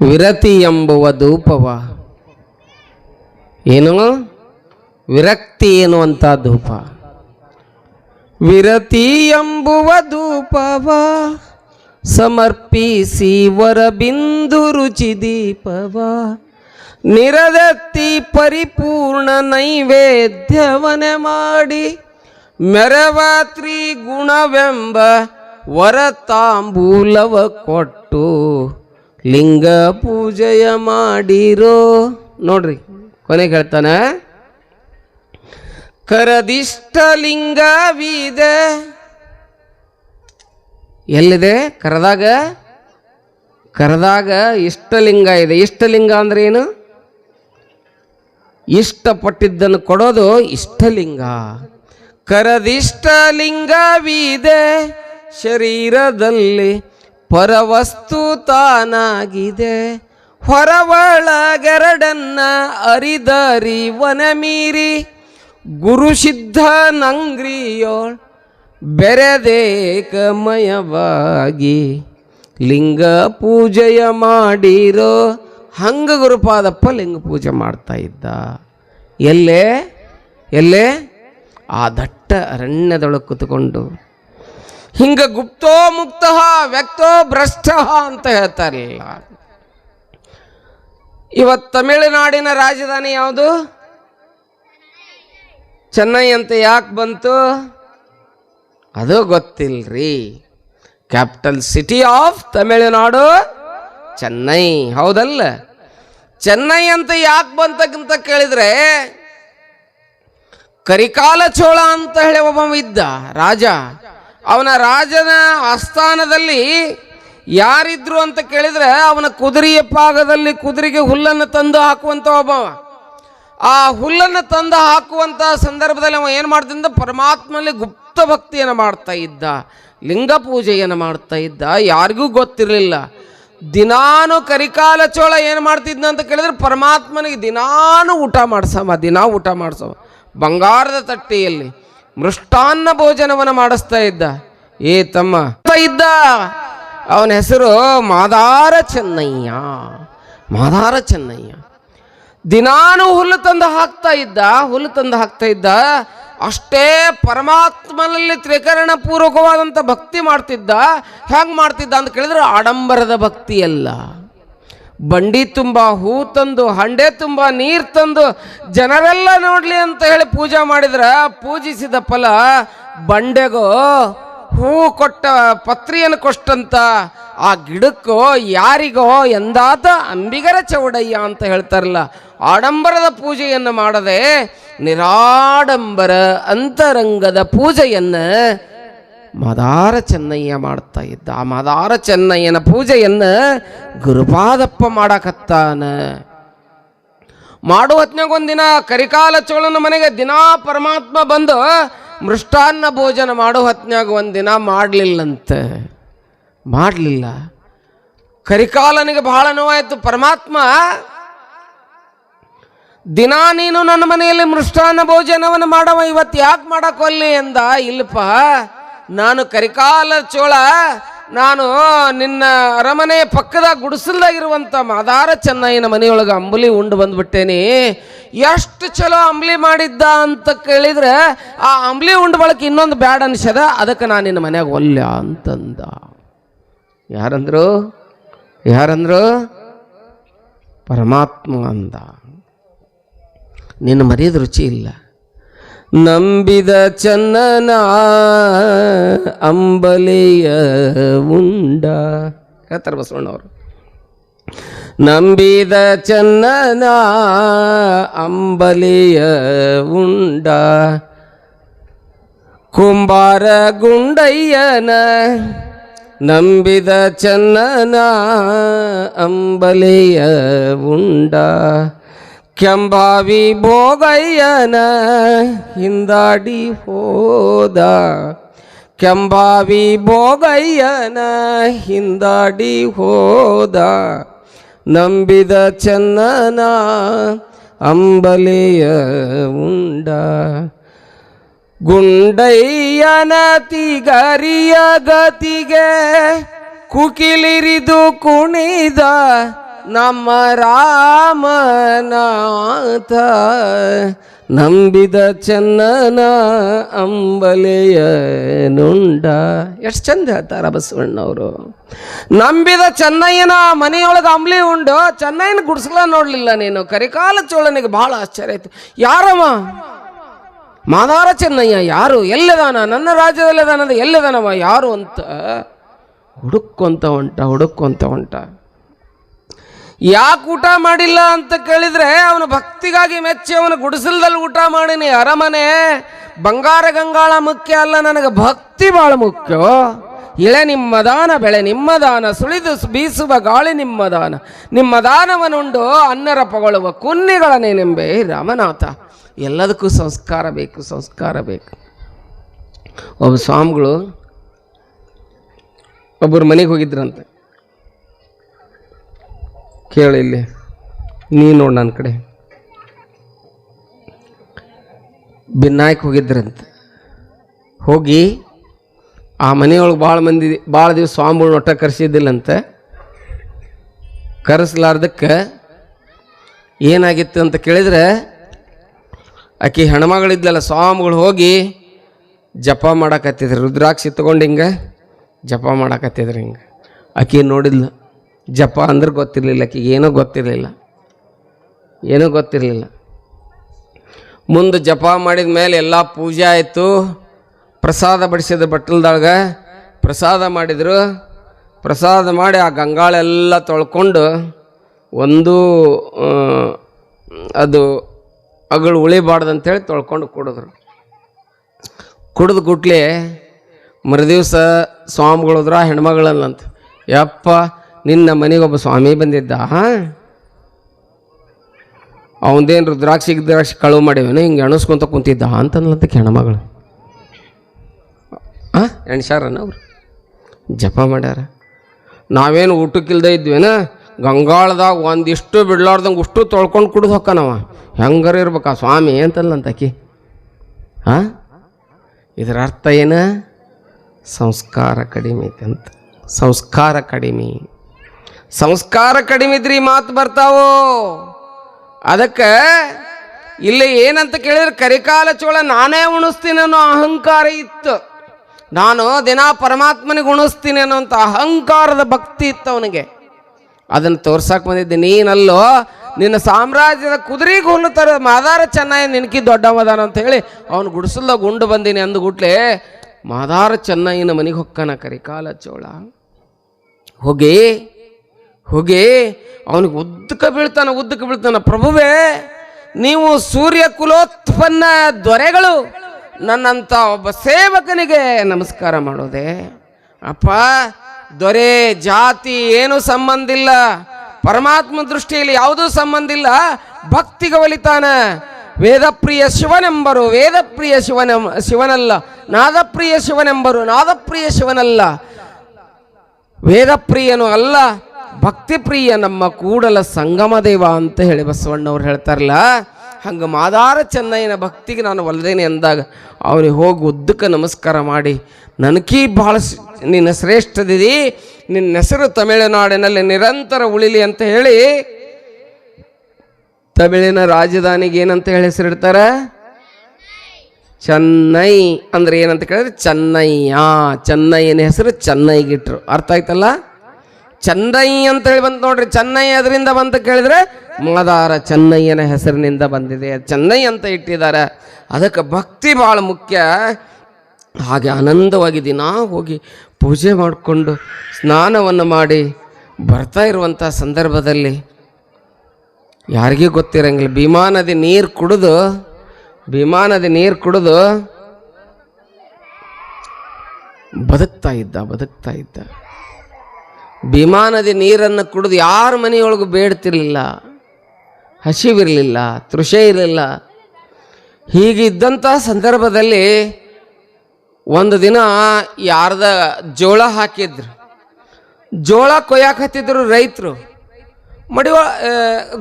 ವಿರತಿ ಎಂಬುವ ಧೂಪವ. ಏನು? ವಿರಕ್ತಿ ಎನ್ನುವಂಥ ಧೂಪ. ವಿರತಿ ಎಂಬುವ ಧೂಪವ ಸಮರ್ಪಿಸಿ ವರಬಿಂದು ರುಚಿ ದೀಪವ. ನಿರದತ್ತಿ ಪರಿಪೂರ್ಣ ನೈವೇದ್ಯವನೆ ಮಾಡಿ ಮೆರವಾತ್ರಿ ಗುಣವೆಂಬ ವರತಾಂಬೂಲವ ಕೊಟ್ಟು ಲಿಂಗ ಪೂಜೆಯ ಮಾಡಿರೋ, ನೋಡ್ರಿ ಕೊನೆಗೆ ಹೇಳ್ತಾನೆ. ಕರದಿಷ್ಟ ಲಿಂಗವಿದೆ. ಎಲ್ಲಿದೆ? ಕರದಾಗ? ಕರದಾಗ ಇಷ್ಟಲಿಂಗ ಇದೆ. ಇಷ್ಟಲಿಂಗ ಅಂದ್ರೆ ಏನು? ಇಷ್ಟಪಟ್ಟಿದ್ದನ್ನು ಕೊಡೋದು ಇಷ್ಟಲಿಂಗ ಕರದಿಷ್ಟಲಿಂಗವಿದೆ ಶರೀರದಲ್ಲಿ ಪರವಸ್ತು ತಾನಾಗಿದೆ ಹೊರವಳಗೆರಡನ್ನ ಅರಿದರಿ ವನ ಮೀರಿ ಗುರು ಸಿದ್ಧ ನಂಗ್ರಿಯೋಳ್ ಬೆರೆದೇಕಮಯವಾಗಿ. ಲಿಂಗ ಪೂಜೆಯ ಮಾಡಿರೋ ಹಂಗ ಗುರುಪಾದಪ್ಪ ಲಿಂಗ ಪೂಜೆ ಮಾಡ್ತಾ ಇದ್ದ. ಎಲ್ಲೇ? ಎಲ್ಲೇ? ಆ ದಟ್ಟ ಅರಣ್ಯದೊಳಗೆ ಕುತ್ಕೊಂಡು ಹಿಂಗ ಗುಪ್ತೋ ಮುಕ್ತ, ವ್ಯಕ್ತೋ ಭ್ರಷ್ಟ ಅಂತ ಹೇಳ್ತಾರಲ್ಲ ಇವತ್ತು ತಮಿಳುನಾಡಿನ ರಾಜಧಾನಿ ಯಾವುದು? ಚೆನ್ನೈ ಅಂತ ಯಾಕೆ ಬಂತು? ಅದು ಗೊತ್ತಿಲ್ರಿ. Capital city of Tamil Nadu, Chennai. ಹೌದಲ್ಲ? ಚೆನ್ನೈ ಅಂತ ಯಾಕೆ ಬಂತಕ್ಕಂತ ಕೇಳಿದ್ರೆ, ಕರಿಕಾಲ ಚೋಳ ಅಂತ ಹೇಳಿ ಒಬ್ಬ ಇದ್ದ, ರಾಜ. ಅವನ ರಾಜನ ಆಸ್ಥಾನದಲ್ಲಿ ಯಾರಿದ್ರು ಅಂತ ಕೇಳಿದ್ರೆ ಅವನ ಕುದುರೆಯ ಪಾಗದಲ್ಲಿ ಕುದುರೆಗೆ ಹುಲ್ಲನ್ನು ತಂದು ಹಾಕುವಂತ ಒಬ್ಬವ ಆ ಹುಲ್ಲನ್ನು ತಂದು ಹಾಕುವಂಥ ಸಂದರ್ಭದಲ್ಲಿ ಅವ ಏನು ಮಾಡ್ತಿದ್ದ ಪರಮಾತ್ಮನಲ್ಲಿ ಗುಪ್ತ ಭಕ್ತಿಯನ್ನು ಮಾಡ್ತಾ ಇದ್ದ. ಲಿಂಗ ಪೂಜೆಯನ್ನು ಮಾಡ್ತಾ ಇದ್ದ. ಯಾರಿಗೂ ಗೊತ್ತಿರಲಿಲ್ಲ. ದಿನಾನು ಕರಿಕಾಲ ಚೋಳ ಏನು ಮಾಡ್ತಿದ್ನ ಅಂತ ಕೇಳಿದ್ರೆ ಪರಮಾತ್ಮನಿಗೆ ದಿನಾನು ಊಟ ಮಾಡ್ಸವ, ದಿನಾ ಊಟ ಮಾಡ್ಸವ. ಬಂಗಾರದ ತಟ್ಟೆಯಲ್ಲಿ. ಮೃಷ್ಟಾನ್ನ ಭೋಜನವನ್ನು ಮಾಡಿಸ್ತಾ ಇದ್ದ. ಏ ತಮ್ಮ ಇದ್ದ? ಅವನ ಹೆಸರು ಮಾದಾರ ಚೆನ್ನಯ್ಯ. ಮಾದಾರ ಚೆನ್ನಯ್ಯ. ದಿನಾನು ಹುಲ್ಲು ತಂದು ಹಾಕ್ತಾ ಇದ್ದ, ಹುಲ್ಲು ತಂದು ಹಾಕ್ತಾ ಇದ್ದ. ಅಷ್ಟೇ ಪರಮಾತ್ಮನಲ್ಲಿ ತ್ರಿಕರಣ ಪೂರ್ವಕವಾದಂಥ ಭಕ್ತಿ ಮಾಡ್ತಿದ್ದ. ಹ್ಯಾಂಗೆ ಮಾಡ್ತಿದ್ದ ಅಂತ ಕೇಳಿದ್ರೆ ಆಡಂಬರದ ಭಕ್ತಿ ಅಲ್ಲ ಬಂಡಿ ತುಂಬ, ಹೂ ತಂದು, ಹಂಡೆ ತುಂಬ, ನೀರು ತಂದು ಜನರೆಲ್ಲ ನೋಡಲಿ ಅಂತ ಹೇಳಿ ಪೂಜೆ ಮಾಡಿದ್ರೆ, ಪೂಜಿಸಿದ ಫಲ ಬಂಡೆಗೋ ಹೂ ಕೊಟ್ಟ ಪತ್ರಿಯನ್ನು ಕೊಷ್ಟಂತ, ಆ ಗಿಡಕ್ಕೋ ಯಾರಿಗೋ ಎಂದಾತ ಅಂಬಿಗರ ಚೌಡಯ್ಯ ಅಂತ ಹೇಳ್ತಾರಲ್ಲ, ಆಡಂಬರದ ಪೂಜೆಯನ್ನು ಮಾಡದೆ ನಿರಾಡಂಬರ ಅಂತರಂಗದ ಪೂಜೆಯನ್ನು ಮದಾರ ಚೆನ್ನಯ್ಯ ಮಾಡ್ತಾ ಇದ್ದ. ಆ ಮದಾರ ಚೆನ್ನಯ್ಯನ ಪೂಜೆಯನ್ನು ಗುರುಪಾದಪ್ಪ ಮಾಡಕತ್ತಾನ. ಮಾಡೋ ಹೊತ್ನಾಗ ಒಂದಿನ ಕರಿಕಾಲ ಚೋಳನ ಮನೆಗೆ ದಿನಾ ಪರಮಾತ್ಮ ಬಂದು ಮೃಷ್ಟಾನ್ನ ಭೋಜನ ಮಾಡೋ ಹೊತ್ನಾಗ ಒಂದಿನ ಮಾಡಲಿಲ್ಲಂತೆ. ಮಾಡಲಿಲ್ಲ. ಕರಿಕಾಲನಿಗೆ ಬಹಳ ನೋವಾಯಿತು. ಪರಮಾತ್ಮ, ದಿನಾ ನೀನು ನನ್ನ ಮನೆಯಲ್ಲಿ ಮೃಷ್ಟಾನ್ನ ಭೋಜನವನ್ನು ಮಾಡವ, ಇವತ್ತು ಯಾಕೆ ಮಾಡಕ್ಕೊಲ್ಲಿ ಎಂದ? ಇಲ್ಲಪ್ಪ. ನಾನು ಕರಿಕಾಲ ಚೋಳ, ನಾನು ನಿನ್ನ ಅರಮನೆ ಪಕ್ಕದ ಗುಡಿಸಲ್ದಾಗಿರುವಂಥ ಮಾದಾರ ಚೆನ್ನಯ್ಯನ ಮನೆಯೊಳಗೆ ಅಂಬಲಿ ಉಂಡು ಬಂದ್ಬಿಟ್ಟೇನಿ. ಎಷ್ಟು ಚಲೋ ಅಂಬ್ಲಿ ಮಾಡಿದ್ದ ಅಂತ ಕೇಳಿದ್ರೆ ಆ ಅಂಬ್ಲಿ ಉಂಡು ಬಳಕೆ ಇನ್ನೊಂದು ಬ್ಯಾಡ್ ಅನ್ಸದ ಅದಕ್ಕೆ ನಾನು ನಿನ್ನ ಮನೆಯಾಗ ಒಲ್ಯ ಅಂತಂದ. ಯಾರಂದ್ರು? ಯಾರಂದ್ರು? ಪರಮಾತ್ಮ ಅಂದ. ನಿನ್ನ ಮರೆಯದ ರುಚಿ ಇಲ್ಲ. ನಂಬಿದ ಚನ್ನನ ಅಂಬಲಿಯ ಉಂಡ ಹೇಳ್ತಾರೆ ಬಸವಣ್ಣವರು ನಂಬಿದ ಚನ್ನನ ಅಂಬಲಿಯ ಉಂಡ ಕುಂಬಾರ ಗುಂಡಯ್ಯನ ನಂಬಿದ ಚನ್ನನ ಅಂಬಲಿಯ ಉಂಡ ಕೆಂಬಾವಿ ಭೋಗಯ್ಯನ ಹಿಂದಾಡಿ ಹೋದ. ಕೆಂಬಾವಿ ಭೋಗಯ್ಯನ ಹಿಂದಾಡಿ ಹೋದ. ನಂಬಿದ ಚನ್ನನ ಅಂಬಲೆಯ ಉಂಡ. ಗುಂಡಯ್ಯನ ತಿಗರಿಯ ಗತಿಗೆ ಕುಕಿಲಿರಿದು ಕುಣಿದ ನಮ್ಮ ರಾಮನಾಥ ನಂಬಿದ ಚೆನ್ನನ ಅಂಬಲೆಯ ನುಂಡ. ಎಷ್ಟು ಚಂದ ಹೇಳ್ತಾರ ಬಸವಣ್ಣವರು. ನಂಬಿದ ಚೆನ್ನಯ್ಯನ ಮನೆಯೊಳಗೆ ಅಂಬಲಿ ಉಂಡು, ಚೆನ್ನಯ್ಯನ ಗುಡಿಸ್ಲ ನೋಡಲಿಲ್ಲ ನೀನು. ಕರಿಕಾಲ ಚೋಳನಿಗೆ ಭಾಳ ಆಶ್ಚರ್ಯ ಆಯ್ತು. ಯಾರಮ್ಮ ಮಾದಾರ ಚೆನ್ನಯ್ಯ, ಯಾರು? ಎಲ್ಲದಾನ? ನನ್ನ ರಾಜ್ಯದಲ್ಲಿದಾನದ ಎಲ್ಲದಾನವ? ಯಾರು ಅಂತ. ಹುಡುಕ್ಕೊಂತ ಹೊಂಟ ಹುಡುಕ್ಕೊಂತ ಹೊಂಟ ಯಾಕೆ ಊಟ ಮಾಡಿಲ್ಲ ಅಂತ ಕೇಳಿದ್ರೆ ಅವನ ಭಕ್ತಿಗಾಗಿ ಮೆಚ್ಚಿ ಅವನ ಗುಡಿಸಲ್ದಲ್ಲಿ ಊಟ ಮಾಡೀನಿ, ಅರಮನೆ. ಬಂಗಾರ ಗಂಗಾಳ ಮುಖ್ಯ ಅಲ್ಲ, ನನಗೆ ಭಕ್ತಿ ಭಾಳ ಮುಖ್ಯ. ಇಳೆ ನಿಮ್ಮ ದಾನ, ಬೆಳೆ ನಿಮ್ಮ ದಾನ, ಸುಳಿದು ಬೀಸುವ ಗಾಳಿ ನಿಮ್ಮ ದಾನ. ನಿಮ್ಮ ದಾನವನ್ನುಂಡು ಅನ್ನರ ಪಗೊಳ್ಳುವ ಕುನ್ನಿಗಳನ್ನೇನೆಂಬೆ ರಾಮನಾಥ. ಎಲ್ಲದಕ್ಕೂ ಸಂಸ್ಕಾರ ಬೇಕು ಸಂಸ್ಕಾರ ಬೇಕು. ಒಬ್ಬ ಸ್ವಾಮಿಗಳು ಒಬ್ಬರು ಮನೆಗೆ ಹೋಗಿದ್ರಂತೆ. ಕೇಳು ಇಲ್ಲಿ. ನೀ ನೋಡಿ ನನ್ನ ಕಡೆ. ಬಿನ್ನಾಯ್ಕ ಹೋಗಿದ್ರಂತೆ. ಹೋಗಿ ಆ ಮನೆಯೊಳಗೆ ಭಾಳ ಮಂದಿ ಭಾಳ ದಿವಸ ಸ್ವಾಮಿಗಳು ಒಟ್ಟ ಕರೆಸಿದ್ದಿಲ್ಲಂತೆ. ಕರೆಸ್ಲಾರ್ದಕ್ಕೆ ಏನಾಗಿತ್ತು ಅಂತ ಕೇಳಿದ್ರೆ, ಆಕೆ ಹೆಣ್ಮಗಳಿದ್ದಲ್ಲ ಸ್ವಾಮಿಗಳು ಹೋಗಿ ಜಪ ಮಾಡಕತ್ತಿದ್ರು. ರುದ್ರಾಕ್ಷಿ ತಗೊಂಡು ಹಿಂಗೆ ಜಪ ಮಾಡಕತ್ತಿದ್ರು ಹಿಂಗೆ. ಆಕೆ ನೋಡಿದ್ಲು ಜಪ ಅಂದ್ರೆ ಗೊತ್ತಿರಲಿಲ್ಲ ಆಕೆಗೆ. ಏನೂ ಗೊತ್ತಿರಲಿಲ್ಲ. ಏನೂ ಗೊತ್ತಿರಲಿಲ್ಲ. ಮುಂದೆ ಜಪ ಮಾಡಿದ ಮೇಲೆ ಎಲ್ಲ ಪೂಜೆ ಆಯಿತು. ಪ್ರಸಾದ ಬಡಿಸಿದ ಬಟ್ಟಲ್ದಾಗ ಪ್ರಸಾದ ಮಾಡಿದರು. ಪ್ರಸಾದ ಮಾಡಿ ಆ ಗಂಗಾಳೆಲ್ಲ ತೊಳ್ಕೊಂಡು ಒಂದು ಅದು ಅಗಳು ಉಳಿಬಾರ್ದಂತೇಳಿ ತೊಳ್ಕೊಂಡು ಕುಡಿದ್ರು. ಕುಡಿದು ಗುಟ್ಲೆ ಮರುದಿವ್ಸ ಸ್ವಾಮಿಗಳು ಹೋದ್ರ ಹೆಣ್ಮಗಳಲ್ಲಂತ ಯಪ್ಪ ನಿನ್ನ ಮನೆಗೊಬ್ಬ ಒಬ್ಬ ಸ್ವಾಮಿ ಬಂದಿದ್ದ ಅವಂದೇನು ರುದ್ರಾಕ್ಷಿ ದ್ರಾಕ್ಷಿ ಕಳುವು ಮಾಡಿವೇನು ಹಿಂಗೆ ಎಣಸ್ಕೊಂತ ಕುಂತಿದ್ದ ಅಂತನ್ಲಂತ ಹೆಣ್ಮಗಳು ಹಾಂ ಎಣ್ಸ್ಯಾರನ ಅವ್ರು? ಜಪ ಮಾಡ್ಯಾರ. ನಾವೇನು ಊಟಕ್ಕಿಲ್ದೇ ಇದ್ವೇನ? ಗಂಗಾಳದಾಗ ಒಂದಿಷ್ಟು ಬಿಡ್ಲಾರ್ದಂಗೆ ಉಷ್ಟು ತೊಳ್ಕೊಂಡು ಕುಡಿದು ಹೊಕ್ಕನವ. ಹೆಂಗಾರ ಇರ್ಬೇಕಾ ಸ್ವಾಮಿ ಅಂತಲ್ಲಂತ ಆಕಿ. ಹಾಂ ಇದರ ಅರ್ಥ ಏನು? ಸಂಸ್ಕಾರ ಕಡಿಮೆ ಐತೆ ಅಂತ. ಸಂಸ್ಕಾರ ಕಡಿಮೆ. ಸಂಸ್ಕಾರ ಕಡಿಮೆ ಇದ್ರಿ ಮಾತು ಬರ್ತಾವೋ? ಅದಕ್ಕೆ ಇಲ್ಲಿ ಏನಂತ ಕೇಳಿದ್ರೆ ಕರಿಕಾಲ ಚೋಳ ನಾನೇ ಉಣಿಸ್ತೀನಿ ಅನ್ನೋ ಅಹಂಕಾರ ಇತ್ತು. ನಾನು ದಿನ ಪರಮಾತ್ಮನಿಗೆ ಉಣಿಸ್ತೀನಿ ಅನ್ನೋಂಥ ಅಹಂಕಾರದ ಭಕ್ತಿ ಇತ್ತು ಅವನಿಗೆ. ಅದನ್ನು ತೋರ್ಸಕ್ಕೆ ಬಂದಿದ್ದೆ, ನೀನಲ್ಲೋ ನಿನ್ನ ಸಾಮ್ರಾಜ್ಯದ ಕುದುರೆಗೆ ಹುಲ್ಲು ತರ ಮಾದಾರ ಚೆನ್ನಾಗಿ ನಿನಕಿ ದೊಡ್ಡವದಾನ ಅಂತ ಹೇಳಿ ಅವನು ಗುಡಿಸಲ್ದಾಗ ಉಂಡು ಬಂದೀನಿ ಅಂದುಗುಟ್ಲೆ ಮಾದಾರ ಚೆನ್ನಯ್ಯನ ಮನೆಗೆ ಹೊಕ್ಕನ ಕರಿಕಾಲ ಚೋಳ. ಹೋಗಿ ಹೋಗಿ ಅವನಿಗೆ ಉದ್ದಕ ಬೀಳ್ತಾನೆ ಉದ್ದಕ ಬೀಳ್ತಾನೆ, ಪ್ರಭುವೇ, ನೀವು ಸೂರ್ಯ ಕುಲೋತ್ಪನ್ನ ದೊರೆಗಳು ನನ್ನಂಥ ಒಬ್ಬ ಸೇವಕನಿಗೆ ನಮಸ್ಕಾರ ಮಾಡೋದೆ. ಅಪ್ಪ, ದೊರೆ, ಜಾತಿ ಏನು ಸಂಬಂಧ ಇಲ್ಲ. ಪರಮಾತ್ಮ ದೃಷ್ಟಿಯಲ್ಲಿ ಯಾವುದೂ ಸಂಬಂಧ ಇಲ್ಲ. ಭಕ್ತಿಗೆ ಒಲಿತಾನ. ವೇದಪ್ರಿಯ ಶಿವನೆಂಬರು, ವೇದಪ್ರಿಯ ಶಿವನ, ಶಿವನಲ್ಲ. ನಾದಪ್ರಿಯ ಶಿವನೆಂಬರು, ನಾದಪ್ರಿಯ ಶಿವನಲ್ಲ. ವೇದಪ್ರಿಯನು ಅಲ್ಲ. ಭಕ್ತಿಪ್ರಿಯ ನಮ್ಮ ಕೂಡಲ ಸಂಗಮ ದೇವ ಅಂತ ಹೇಳಿ ಬಸವಣ್ಣವ್ರು ಹೇಳ್ತಾರಲ್ಲ, ಹಂಗೆ ಮಾದಾರ ಚೆನ್ನಯ್ಯನ ಭಕ್ತಿಗೆ ನಾನು ಒಲ್ದೇನೆ ಅಂದಾಗ, ಅವನಿಗೆ ಹೋಗಿ ಉದ್ದಕ್ಕೆ ನಮಸ್ಕಾರ ಮಾಡಿ, ನನಕೀ ಭಾಳ ನಿನ್ನ ಶ್ರೇಷ್ಠದಿದಿ, ನಿನ್ನ ಹೆಸರು ತಮಿಳುನಾಡಿನಲ್ಲಿ ನಿರಂತರ ಉಳಿಲಿ ಅಂತ ಹೇಳಿ, ತಮಿಳಿನ ರಾಜಧಾನಿಗೆ ಏನಂತ ಹೇಳಿ ಹೆಸರಿಡ್ತಾರೆ? ಚೆನ್ನೈ ಅಂದ್ರೆ ಏನಂತ ಕೇಳಿದ್ರೆ ಚೆನ್ನಯ್ಯ, ಚೆನ್ನಯ್ಯನ ಹೆಸರು ಚೆನ್ನೈಗಿಟ್ರು ಅರ್ಥ ಆಯ್ತಲ್ಲ? ಚೆನ್ನೈ ಅಂತ ಹೇಳಿ ಬಂತು ನೋಡ್ರಿ. ಚೆನ್ನೈ ಅದರಿಂದ ಬಂತ ಕೇಳಿದ್ರೆ ಮಾದಾರ ಚೆನ್ನಯ್ಯನ ಹೆಸರಿನಿಂದ ಬಂದಿದೆ. ಚೆನ್ನೈ ಅಂತ ಇಟ್ಟಿದ್ದಾರೆ. ಅದಕ್ಕೆ ಭಕ್ತಿ ಭಾಳ ಮುಖ್ಯ. ಹಾಗೆ ಆನಂದವಾಗಿ ದಿನ ಹೋಗಿ ಪೂಜೆ ಮಾಡಿಕೊಂಡು ಸ್ನಾನವನ್ನು ಮಾಡಿ ಬರ್ತಾ ಇರುವಂಥ ಸಂದರ್ಭದಲ್ಲಿ ಯಾರಿಗೂ ಗೊತ್ತಿರಂಗಿಲ್ಲ. ಭೀಮಾ ನದಿ ನೀರು ಕುಡಿದು, ಭೀಮಾ ನದಿ ನೀರು ಕುಡಿದು ಬದುಕ್ತಾ ಇದ್ದ ಬದುಕ್ತಾ ಇದ್ದ. ಭೀಮಾ ನದಿ ನೀರನ್ನು ಕುಡಿದು ಯಾರ ಮನೆಯೊಳಗೂ ಬೇಡ್ತಿರಲಿಲ್ಲ. ಹಸಿವಿರಲಿಲ್ಲ, ತೃಷೆ ಇರಲಿಲ್ಲ. ಹೀಗಿದ್ದಂಥ ಸಂದರ್ಭದಲ್ಲಿ ಒಂದು ದಿನ ಯಾರ್ದ ಜೋಳ ಹಾಕಿದ್ರು. ಜೋಳ ಕೊಯ್ಯಾಕತ್ತಿದ್ರು ರೈತರು. ಮಡಿವ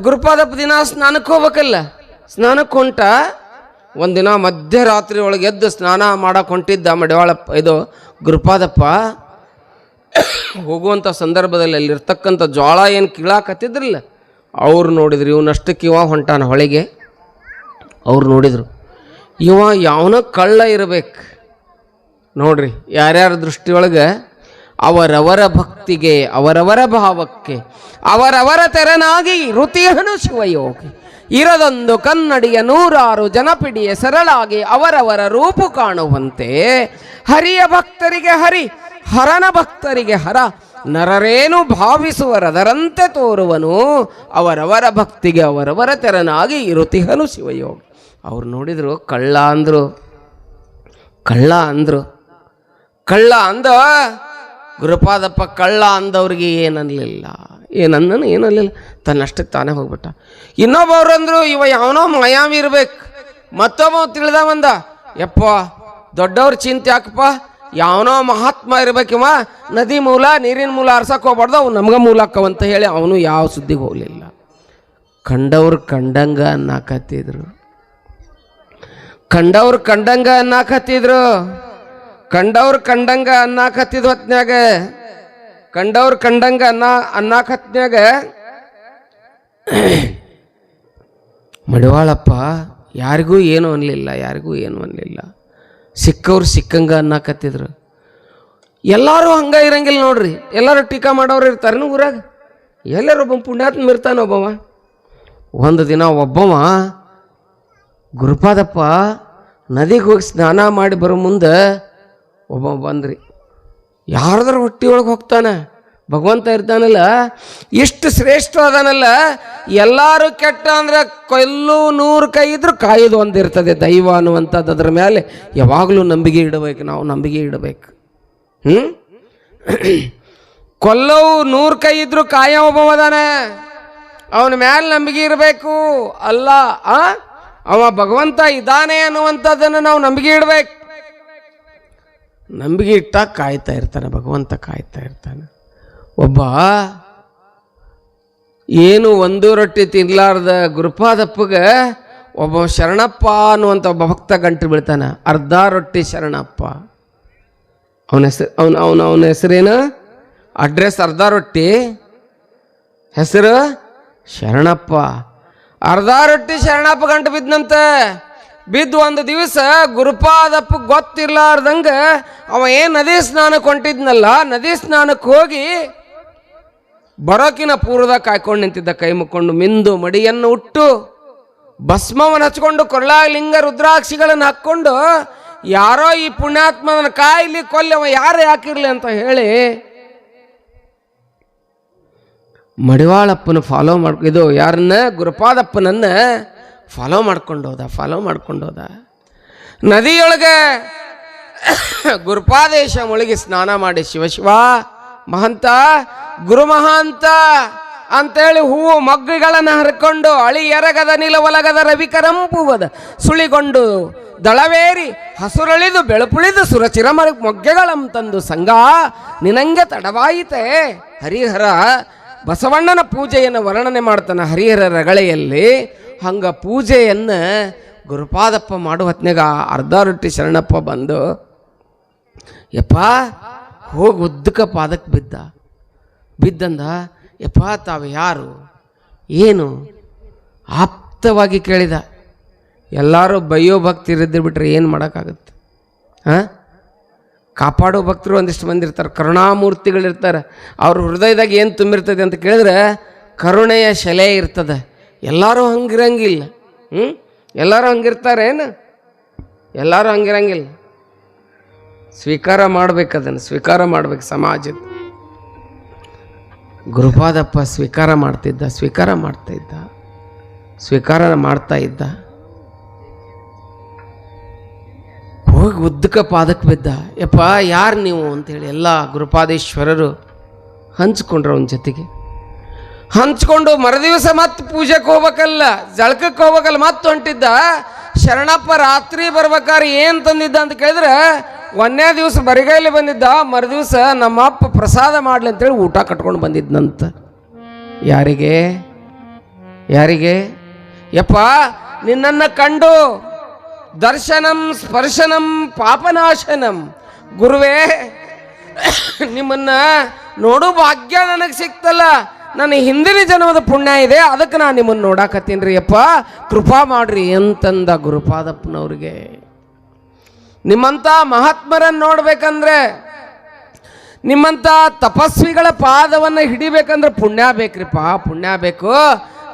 ಗುರುಪಾದಪ್ಪ ದಿನ ಸ್ನಾನಕ್ಕೆ ಹೋಗ್ಬೇಕಲ್ಲ, ಸ್ನಾನಕ್ಕೆ ಹೊಂಟ. ಒಂದಿನ ಮಧ್ಯರಾತ್ರಿ ಒಳಗೆ ಎದ್ದು ಸ್ನಾನ ಮಾಡಕ್ಕೆ ಹೊಂಟಿದ್ದ ಮಡಿವಾಳಪ್ಪ ಇದು ಗುರುಪಾದಪ್ಪ. ಹೋಗುವಂಥ ಸಂದರ್ಭದಲ್ಲಿ ಅಲ್ಲಿರ್ತಕ್ಕಂಥ ಜ್ವಾಳ ಏನು ಕೀಳಾಕತ್ತಿದ್ರಲ್ಲ, ಅವ್ರು ನೋಡಿದ್ರು ಇವನಷ್ಟು ಇವ ಹೊಂಟಾನ ಹೊಳೆಗೆ. ಅವ್ರು ನೋಡಿದರು, ಇವ ಯಾವನ ಕಳ್ಳ ಇರಬೇಕು. ನೋಡ್ರಿ, ಯಾರ್ಯಾರ ದೃಷ್ಟಿಯೊಳಗೆ ಅವರವರ ಭಕ್ತಿಗೆ, ಅವರವರ ಭಾವಕ್ಕೆ, ಅವರವರ ತೆರನಾಗಿ ಋತಿಯನು ಶಿವಯೋಗಿ ಇರದೊಂದು ಕನ್ನಡಿಯ ನೂರಾರು ಜನಪಿಡಿಯ ಸರಳಾಗಿ ಅವರವರ ರೂಪು ಕಾಣುವಂತೆ ಹರಿಯ ಭಕ್ತರಿಗೆ ಹರಿ. ಹರನ ಭಕ್ತರಿಗೆ ಹರ. ನರರೇನು ಭಾವಿಸುವರದರಂತೆ ತೋರುವನು. ಅವರವರ ಭಕ್ತಿಗೆ ಅವರವರ ತೆರನಾಗಿ ಇರುತಿಹನು ಶಿವಯೋಗ. ಅವ್ರು ನೋಡಿದ್ರು ಕಳ್ಳ ಅಂದರು. ಕಳ್ಳ ಅಂದರು. ಕಳ್ಳ ಅಂದ. ಗುರುಪಾದಪ್ಪ ಕಳ್ಳ ಅಂದವ್ರಿಗೆ ಏನನ್ನಲಿಲ್ಲ ಏನನ್ನ ಏನಲ್ಲಿಲ್ಲ ತನ್ನಷ್ಟಕ್ಕೆ ತಾನೇ ಹೋಗ್ಬಿಟ್ಟ. ಇನ್ನೊಬ್ಬವ್ರು ಅಂದರು ಇವ ಯಾವನೋ ಮಾಯಾವಿ ಇರ್ಬೇಕು. ಮತ್ತೊಬ್ಬ ತಿಳಿದ ಬಂದ. ಯಪ್ಪ, ದೊಡ್ಡವ್ರ ಚಿಂತೆ ಯಾಕಪ್ಪ? ಯಾವನೋ ಮಹಾತ್ಮ ಇರಬೇಕಿವ, ನದಿ ಮೂಲ, ನೀರಿನ ಮೂಲ ಆರ್ಸಕ್ಕೆ ಹೋಗ್ಬಾರ್ದು ಅವು ನಮ್ಗೆ ಮೂಲ ಅಕ್ಕವಂತ ಹೇಳಿ ಅವನು ಯಾವ ಸುದ್ದಿಗೆ ಹೋಗಲಿಲ್ಲ. ಕಂಡವ್ರು ಕಂಡಂಗ ಅನ್ನಾಕತ್ತಿದ್ರು. ಕಂಡವ್ರು ಕಂಡಂಗ ಅನ್ನಾಕತ್ತಿದ್ರು. ಕಂಡವ್ರು ಕಂಡಂಗ ಅನ್ನಕತ್ತಿದ್ ಹೊತ್ನ್ಯಾಗ, ಕಂಡವ್ರು ಕಂಡಂಗ ಅನ್ನ, ಅನ್ನಕತ್ನ್ಯಾಗ, ಮಡಿವಾಳಪ್ಪ, ಯಾರಿಗೂ ಏನು ಅನ್ಲಿಲ್ಲ, ಯಾರಿಗೂ ಏನು ಅನ್ಲಿಲ್ಲ. ಸಿಕ್ಕವ್ರು ಸಿಕ್ಕಂಗ ಅನ್ನಕತ್ತಿದ್ರು. ಎಲ್ಲರೂ ಹಂಗೆ ಇರಂಗಿಲ್ಲ ನೋಡ್ರಿ. ಎಲ್ಲರೂ ಟೀಕಾ ಮಾಡೋರು ಇರ್ತಾರೆ ಊರಾಗ. ಎಲ್ಲರೂ ಒಬ್ಬ ಪುಣ್ಯಾತ್ಮ ಇರ್ತಾನೆ ಒಬ್ಬವ. ಒಂದು ದಿನ ಒಬ್ಬವ ಗುರುಪಾದಪ್ಪ ನದಿಗೆ ಹೋಗಿ ಸ್ನಾನ ಮಾಡಿ ಬರೋ ಮುಂದೆ ಒಬ್ಬ ಬಂದ್ರಿ. ಯಾರ್ದಾರ ಹೊಟ್ಟಿಯೊಳಗೆ ಹೋಗ್ತಾನೆ? ಭಗವಂತ ಇರ್ತಾನಲ್ಲ, ಎಷ್ಟು ಶ್ರೇಷ್ಠ ಅದಾನಲ್ಲ, ಎಲ್ಲರೂ ಕೆಟ್ಟ ಅಂದರೆ ಕೊಲ್ಲು ನೂರು ಕೈ ಇದ್ರೂ ಕಾಯೋದು ಒಂದು ಇರ್ತದೆ ದೈವ ಅನ್ನುವಂಥದ್ದು ಅದರ ಮೇಲೆ ಯಾವಾಗಲೂ ನಂಬಿಕೆ ಇಡಬೇಕು, ನಾವು ನಂಬಿಕೆ ಇಡಬೇಕು. ಹ್ಞೂ ಕೊಲ್ಲವು ನೂರು ಕೈ ಇದ್ರೂ ಕಾಯ ಒಬ್ಬವದಾನೆ ಅವನ ಮೇಲೆ ನಂಬಿಕೆ ಇರಬೇಕು. ಅಲ್ಲ, ಆ? ಅವ ಭಗವಂತ ಇದ್ದಾನೆ ಅನ್ನುವಂಥದ್ದನ್ನು ನಾವು ನಂಬಿಕೆ ಇಡಬೇಕು. ನಂಬಿಕೆ ಇಟ್ಟಾಗ ಕಾಯ್ತಾ ಇರ್ತಾನೆ, ಭಗವಂತ ಕಾಯ್ತಾ ಇರ್ತಾನೆ. ಒಬ್ಬ ಏನು ಒಂದು ರೊಟ್ಟಿ ತಿನ್ಲಾರ್ದ ಗುರುಪಾದಪ್ಪಗೆ ಒಬ್ಬ ಶರಣಪ್ಪ ಅನ್ನುವಂಥ ಒಬ್ಬ ಭಕ್ತ ಗಂಟು ಬೀಳ್ತಾನೆ. ಅರ್ಧ ರೊಟ್ಟಿ ಶರಣಪ್ಪ. ಅವನ ಹೆಸರು, ಅವನ ಅವನ ಅವನ ಹೆಸರೇನು? ಅಡ್ರೆಸ್ ಅರ್ಧ ರೊಟ್ಟಿ. ಹೆಸರು? ಶರಣಪ್ಪ. ಅರ್ಧ ರೊಟ್ಟಿ ಶರಣಪ್ಪ ಗಂಟು ಬಿದ್ದಂತೆ ಬಿದ್ದು ಒಂದು ದಿವಸ ಗುರುಪಾದಪ್ಪ ಗೊತ್ತಿರ್ಲಾರ್ದಂಗೆ ಅವ ಏನು ನದಿ ಸ್ನಾನಕ್ಕೆ ಹೊಂಟಿದ್ನಲ್ಲ, ನದಿ ಸ್ನಾನಕ್ಕೆ ಹೋಗಿ ಬರೋಕಿನ ಪೂರ್ವದಾಗ ಕಾಯ್ಕೊಂಡು ನಿಂತಿದ್ದ ಕೈ ಮುಕ್ಕೊಂಡು ಮಿಂದು ಮಡಿಯನ್ನು ಉಟ್ಟು ಭಸ್ಮವನ್ನು ಹಚ್ಕೊಂಡು ಲಿಂಗ ರುದ್ರಾಕ್ಷಿಗಳನ್ನು ಹಾಕ್ಕೊಂಡು ಯಾರೋ ಈ ಪುಣ್ಯಾತ್ಮನ ಕಾಯಿಲಿ ಕೊಲ್ಲವ, ಯಾರು ಯಾಕಿರಲಿ ಅಂತ ಹೇಳಿ ಮಡಿವಾಳಪ್ಪನ ಫಾಲೋ ಮಾಡ್, ಇದು ಯಾರನ್ನ? ಗುರುಪಾದಪ್ಪನನ್ನ ಫಾಲೋ ಮಾಡ್ಕೊಂಡು ಹೋದ ಫಾಲೋ ಮಾಡ್ಕೊಂಡು ಹೋದ. ನದಿಯೊಳಗೆ ಗುರುಪಾದೇಶ ಮುಳುಗಿ ಸ್ನಾನ ಮಾಡಿ ಶಿವಶಿವ ಮಹಂತ ಗುರು ಮಹಾಂತ ಅಂತೇಳಿ ಹೂವು ಮಗ್ಗುಗಳನ್ನು ಹರ್ಕೊಂಡು ಅಳಿ ಎರಗದ ನಿಲವಲಗದ ರವಿಕರಂಪುವದ ಸುಳಿಗೊಂಡು ದಳವೇರಿ ಹಸುರಳಿದು ಬೆಳಪುಳಿದು ಸುರಚಿರ ಮರ ಮೊಗ್ಗೆಗಳಂ ತಂದು ಸಂಗ ನಿನಂಗೆ ತಡವಾಯಿತೆ. ಹರಿಹರ ಬಸವಣ್ಣನ ಪೂಜೆಯನ್ನು ವರ್ಣನೆ ಮಾಡ್ತಾನೆ ಹರಿಹರ ರಗಳೆಯಲ್ಲಿ. ಹಂಗ ಪೂಜೆಯನ್ನು ಗುರುಪಾದಪ್ಪ ಮಾಡುವ ಹೊತ್ನಾಗ ಅರ್ಧ ರೊಟ್ಟಿ ಶರಣಪ್ಪ ಬಂದು, ಯಪ್ಪ, ಹೋಗಿ ಉದ್ದಕ ಪಾದಕ್ಕೆ ಬಿದ್ದ. ಬಿದ್ದಂದ, ಯಪ್ಪ, ತಾವು ಯಾರು? ಏನು? ಆಪ್ತವಾಗಿ ಕೇಳಿದ. ಎಲ್ಲರೂ ಬೈಯೋ ಭಕ್ತಿರಿದ್ದು ಬಿಟ್ರೆ ಏನು ಮಾಡೋಕ್ಕಾಗುತ್ತೆ? ಹಾಂ ಕಾಪಾಡೋ ಭಕ್ತರು ಒಂದಿಷ್ಟು ಮಂದಿ ಇರ್ತಾರೆ ಕರುಣಾಮೂರ್ತಿಗಳಿರ್ತಾರೆ ಅವ್ರ ಹೃದಯದಾಗ ಏನು ತುಂಬಿರ್ತದೆ ಅಂತ ಕೇಳಿದ್ರೆ, ಕರುಣೆಯ ಶಲೆ ಇರ್ತದೆ. ಎಲ್ಲರೂ ಹಂಗಿರಂಗಿಲ್ಲ. ಹ್ಞೂ ಎಲ್ಲರೂ ಹಂಗಿರ್ತಾರೆ ಏನು? ಎಲ್ಲರೂ ಹಂಗಿರಂಗಿಲ್ಲ. ಸ್ವೀಕಾರ ಮಾಡ್ಬೇಕು ಅದನ್ನು, ಸ್ವೀಕಾರ ಮಾಡ್ಬೇಕು ಸಮಾಜದ. ಗುರುಪಾದಪ್ಪ ಸ್ವೀಕಾರ ಮಾಡ್ತಿದ್ದ, ಸ್ವೀಕಾರ ಮಾಡ್ತಾ ಇದ್ದ, ಸ್ವೀಕಾರ ಮಾಡ್ತಾ ಇದ್ದ. ಹೋಗಿ ಉದ್ದಕ ಪಾದಕ್ಕೆ ಬಿದ್ದ. ಯಪ್ಪ, ಯಾರು ನೀವು ಅಂತೇಳಿ ಎಲ್ಲ ಗುರುಪಾದೇಶ್ವರರು ಹಂಚ್ಕೊಂಡ್ರು ಅವನ ಜೊತೆಗೆ. ಹಂಚ್ಕೊಂಡು ಮರುದಿವಸ ಮತ್ತೆ ಪೂಜೆಗೆ ಹೋಗ್ಬೇಕಲ್ಲ ಜಳಕಕ್ಕೆ ಹೋಗ್ಬೇಕಲ್ಲ ಮತ್ತೆ ಹೊಂಟಿದ್ದ. ಶರಣಪ್ಪ ರಾತ್ರಿ ಬರ್ಬೇಕಾದ್ರೆ ಏನು ತಂದಿದ್ದ ಅಂತ ಕೇಳಿದ್ರೆ, ಒಂದನೇ ದಿವಸ ಬರಿಗೈಲಿ ಬಂದಿದ್ದ ಮರುದಿವಸ ನಮ್ಮ ಅಪ್ಪ ಪ್ರಸಾದ ಮಾಡ್ಲಿ ಅಂತೇಳಿ ಊಟ ಕಟ್ಕೊಂಡು ಬಂದಿದ್ನಂತ. ಯಾರಿಗೆ? ಯಾರಿಗೆ? ಯಪ್ಪ, ನಿನ್ನನ್ನು ಕಂಡು ದರ್ಶನಂ, ಸ್ಪರ್ಶನಂ, ಪಾಪನಾಶನಂ. ಗುರುವೇ, ನಿಮ್ಮನ್ನ ನೋಡು, ಭಾಗ್ಯ ನನಗೆ ಸಿಕ್ತಲ್ಲ. ನನ್ನ ಹಿಂದಿನ ಜನ್ಮದ ಪುಣ್ಯ ಇದೆ, ಅದಕ್ಕೆ ನಾನು ನಿಮ್ಮನ್ನು ನೋಡಾಕತ್ತೀನಿ ರೀ ಅಪ್ಪ ಕೃಪಾ ಮಾಡ್ರಿ ಅಂತಂದ ಗುರುಪಾದಪ್ಪನವ್ರಿಗೆ. ನಿಮ್ಮಂಥ ಮಹಾತ್ಮರನ್ನು ನೋಡ್ಬೇಕಂದ್ರೆ ನಿಮ್ಮಂಥ ತಪಸ್ವಿಗಳ ಪಾದವನ್ನು ಹಿಡಿಬೇಕಂದ್ರೆ ಪುಣ್ಯ ಬೇಕ್ರಿಪ್ಪ, ಪುಣ್ಯ ಬೇಕು.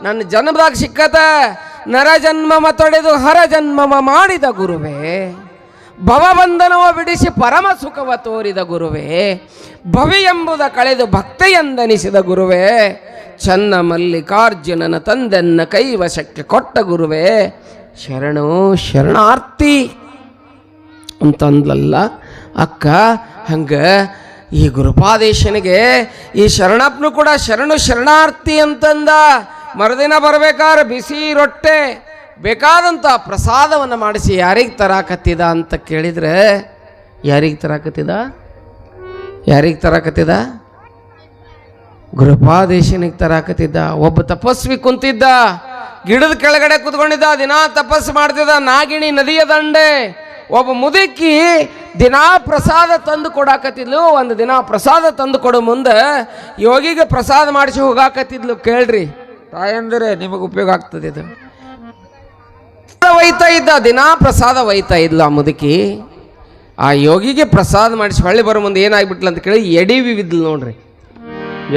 ನನ್ನ ಜನ್ಮದಾಗ ಸಿಕ್ಕತ ನರ ಜನ್ಮಮ ತೊಡೆದು ಹರ ಜನ್ಮಮ ಮಾಡಿದ ಗುರುವೇ. ಭವಬಂಧನವ ಬಿಡಿಸಿ ಪರಮ ಸುಖವ ತೋರಿದ ಗುರುವೇ ಭವಿ ಎಂಬುದ ಕಳೆದು ಭಕ್ತೆಯಂದನಿಸಿದ ಗುರುವೇ, ಚನ್ನ ಮಲ್ಲಿಕಾರ್ಜುನನ ತಂದೆನ್ನ ಕೈವಶಕ್ಕೆ ಕೊಟ್ಟ ಗುರುವೇ, ಶರಣು ಶರಣಾರ್ಥಿ ಅಂತಂದ್ಲಲ್ಲ, ಅಕ್ಕ, ಹಂಗ ಈ ಗುರುಪಾದೇಶನಿಗೆ ಈ ಶರಣಪ್ಪನು ಕೂಡ ಶರಣು ಶರಣಾರ್ಥಿ ಅಂತಂದ, ಮರುದಿನ ಬರ್ಬೇಕಾದ್ರೆ ಬಿಸಿ ರೊಟ್ಟೆ. ಬೇಕಾದಂಥ ಪ್ರಸಾದವನ್ನು ಮಾಡಿಸಿ ಯಾರಿಗೆ ತರಾಕತ್ತಿದ ಅಂತ ಕೇಳಿದ್ರೆ, ಯಾರಿಗೆ ತರಾಕತ್ತಿದ? ಯಾರಿಗೆ ತರಾಕತ್ತಿದ? ಗೃಹಪಾದೇಶನಿಗೆ ತರಾಕತ್ತಿದ್ದ. ಒಬ್ಬ ತಪಸ್ವಿ ಕುಂತಿದ್ದ, ಗಿಡದ ಕೆಳಗಡೆ ಕುತ್ಕೊಂಡಿದ್ದ, ದಿನಾ ತಪಸ್ಸು ಮಾಡ್ತಿದ್ದ, ನಾಗಿಣಿ ನದಿಯ ದಂಡೆ. ಒಬ್ಬ ಮುದುಕಿ ದಿನಾ ಪ್ರಸಾದ ತಂದು ಕೊಡಾಕತ್ತಿದ್ಲು, ಒಂದು ದಿನ ಪ್ರಸಾದ ತಂದು ಕೊಡೋ ಮುಂದೆ, ಯೋಗಿಗೆ ಪ್ರಸಾದ ಮಾಡಿಸಿ ಹೋಗಾಕತ್ತಿದ್ಲು. ಕೇಳ್ರಿ. ತಾಯಂದರೆ, ನಿಮಗೆ ಉಪಯೋಗ ಆಗ್ತದೆ ಇದು. ಒಯ್ತಾ ಇದ್ದ, ದಿನಾ ಪ್ರಸಾದ ಒಯ್ತಾ ಇದ್ಲು ಆ ಮುದುಕಿ. ಆ ಯೋಗಿಗೆ ಪ್ರಸಾದ ಮಾಡಿಸಿ ಹೊಳ್ಳಿ ಬರೋ ಮುಂದೆ ಏನಾಗ್ಬಿಟ್ಲ ಅಂತ ಕೇಳಿ ಎಡಿ ಬಿದ್ಲು ನೋಡ್ರಿ.